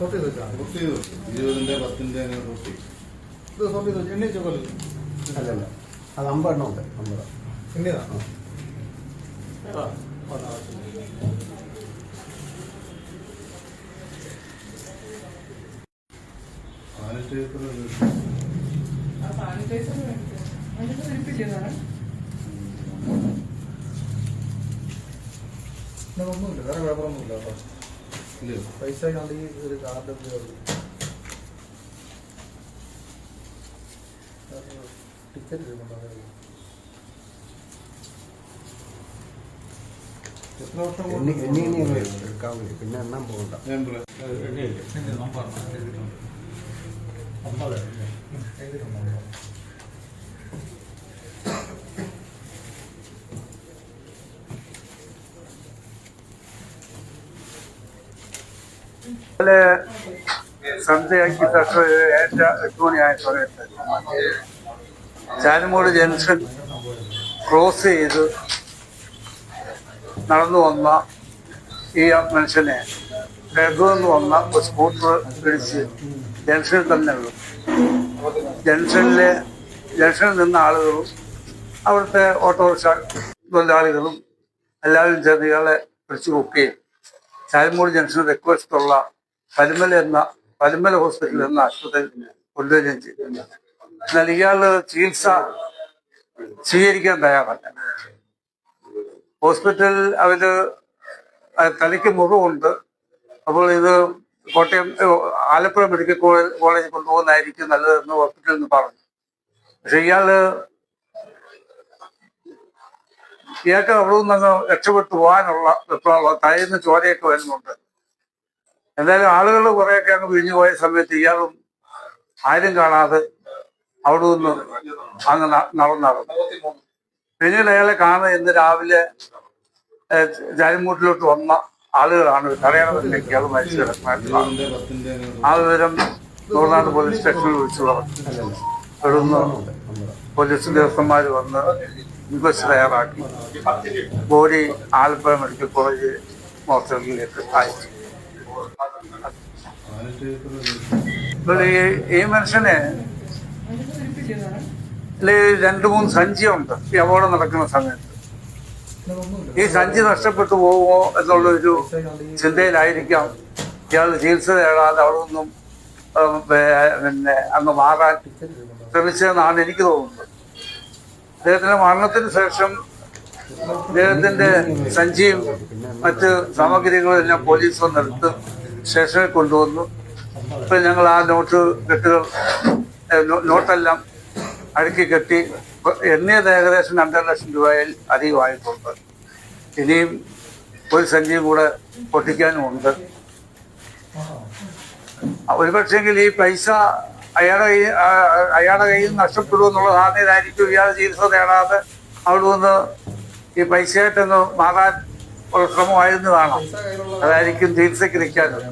ചെയ്തു ഇരുപതിന്റെ പത്തിന്റെ റൂട്ടി ഇത് സോർട്ട് ചെയ്ത് എണ്ണി വെച്ചോക്കല്ലോ അല്ലല്ല അത് അമ്പെണ്ണം ഉണ്ട്. അമ്പത്. എണ്ണിയതാ? സാനിറ്റൈസർ ആ സാനിറ്റൈസർ മേടിച്ചു അതിന് പിടിപ്പിക്കുന്നതാണ് ഒന്നുമില്ല. വേറെ കുഴപ്പമൊന്നുമില്ല കേട്ടോ. പൈസ ഒരു കാർഡ് ടിക്കറ്റ് എണ്ണി എണ്ണി എണ്ണി പിന്നെ എണ്ണാൻ പോകണ്ട. ഞാൻ ഇന്നലെ സന്ധ്യയ്ക്ക് ഏറ്റ എട്ട് മണിയായ സമയത്ത് ചാലുമൂട് ജംഗ്ഷൻ ക്രോസ് ചെയ്ത് നടന്നു വന്ന ഈ മനുഷ്യനെ രഘുവെന്ന് വന്ന ഒരു സ്കൂട്ടർ പിടിച്ച് ജംഗ്ഷനിൽ തന്നെ ഉള്ളു. ജംഗ്ഷനിലെ ജംഗ്ഷനിൽ നിന്ന ആളുകളും അവിടുത്തെ ഓട്ടോറിക്ഷ തൊഴിലാളികളും എല്ലാവരും ചേർന്ന് ഇയാളെ പിടിച്ചു പൊക്കുകയും ചാലമൂട് ജംഗ്ഷൻ തെക്കുവശത്തുള്ള പരുമല എന്ന പരുമല ഹോസ്പിറ്റൽ എന്ന ആശുപത്രിയിൽ കൊണ്ടുവരികയും ചെയ്തു. എന്നാൽ ഇയാൾ ചികിത്സ സ്വീകരിക്കാൻ തയ്യാറല്ല. ഹോസ്പിറ്റലിൽ അവർ തലയ്ക്ക് മുഖമുണ്ട് അപ്പോൾ ഇത് കോട്ടയം ആലപ്പുഴ മെഡിക്കൽ കോളേജ് കോളേജിൽ കൊണ്ടുപോകുന്നതായിരിക്കും നല്ലതെന്ന് ഹോസ്പിറ്റലിൽ നിന്ന് പറഞ്ഞു. പക്ഷെ ഇയാൾ ഇയാൾക്ക് അവിടെ നിന്ന് അങ്ങ് രക്ഷപ്പെട്ടു പോകാനുള്ള വെപ്രാള തലേന്ന് ചോരയൊക്കെ വരുന്നുണ്ട്. എന്തായാലും ആളുകൾ കുറെയൊക്കെ അങ്ങ് പിരിഞ്ഞു പോയ സമയത്ത് ഇയാളും ആരും കാണാതെ അവിടെ നിന്ന് അങ്ങ് ന- നടന്നു നടന്നു പിന്നീട് അയാളെ കാണുന്ന ഇന്ന് രാവിലെ ജാലിമൂട്ടിലോട്ട് വന്ന ആളുകളാണ് കടയാളത്തിലേക്ക് ഇയാൾ മരിച്ചു കിടക്കുന്നത് ആ വിവരം നൂറിനാട് പോലീസ് സ്റ്റേഷനിൽ വിളിച്ചു പറഞ്ഞു. ഇവിടുന്ന് പോലീസ് ഉദ്യോഗസ്ഥന്മാർ വന്ന് ഇൻക്വസ്റ്റ് തയ്യാറാക്കി ബോഡി ആലപ്പുഴ മെഡിക്കൽ കോളേജ് ഹോസ്പിറ്റലിലേക്ക് അയച്ചു. ഇപ്പോൾ ഈ മനുഷ്യന് രണ്ട് മൂന്ന് സഞ്ചിയുണ്ട്. ഈ അപകടം നടക്കുന്ന സമയത്ത്. ഈ സഞ്ചി നഷ്ടപ്പെട്ടു പോവുമോ എന്നുള്ളൊരു ചിന്തയിലായിരിക്കാം. ഇയാൾ ചികിത്സ തേടാതെ അവിടെ നിന്നും പിന്നെ അങ്ങ് മാറാൻ ശ്രമിച്ചതെന്നാണ് എനിക്ക് തോന്നുന്നത്. അദ്ദേഹത്തിന്റെ മരണത്തിന് ശേഷം അദ്ദേഹത്തിന്റെ സഞ്ചിയും മറ്റ് സാമഗ്രികളും എല്ലാം പോലീസ് വന്നെടുത്ത് സ്റ്റേഷനിൽ കൊണ്ടുവന്നു. ഇപ്പൊ ഞങ്ങൾ ആ നോട്ട് കെട്ടുകൾ നോട്ടെല്ലാം അടുക്കി കെട്ടി എണ്ണിയത് ഏകദേശം രണ്ടര ലക്ഷം രൂപയിൽ അധികമായിട്ടുണ്ട്. ഇനിയും ഒരു സഞ്ചിയും കൂടെ പൊട്ടിക്കാനും ഉണ്ട് ഒരുപക്ഷെങ്കിൽ ഈ പൈസ അയാളുടെ കയ്യിൽ അയാളുടെ കയ്യിൽ നഷ്ടപ്പെടുമെന്നുള്ള സാധ്യതയായിരിക്കും ഇയാൾ ചികിത്സ തേടാതെ അവിടെ നിന്ന് ഈ പൈസയായിട്ടൊന്ന് മാറാൻ ഉള്ള ശ്രമമായിരുന്നു കാണാം അതായിരിക്കും ചികിത്സയ്ക്ക് നിൽക്കാനും.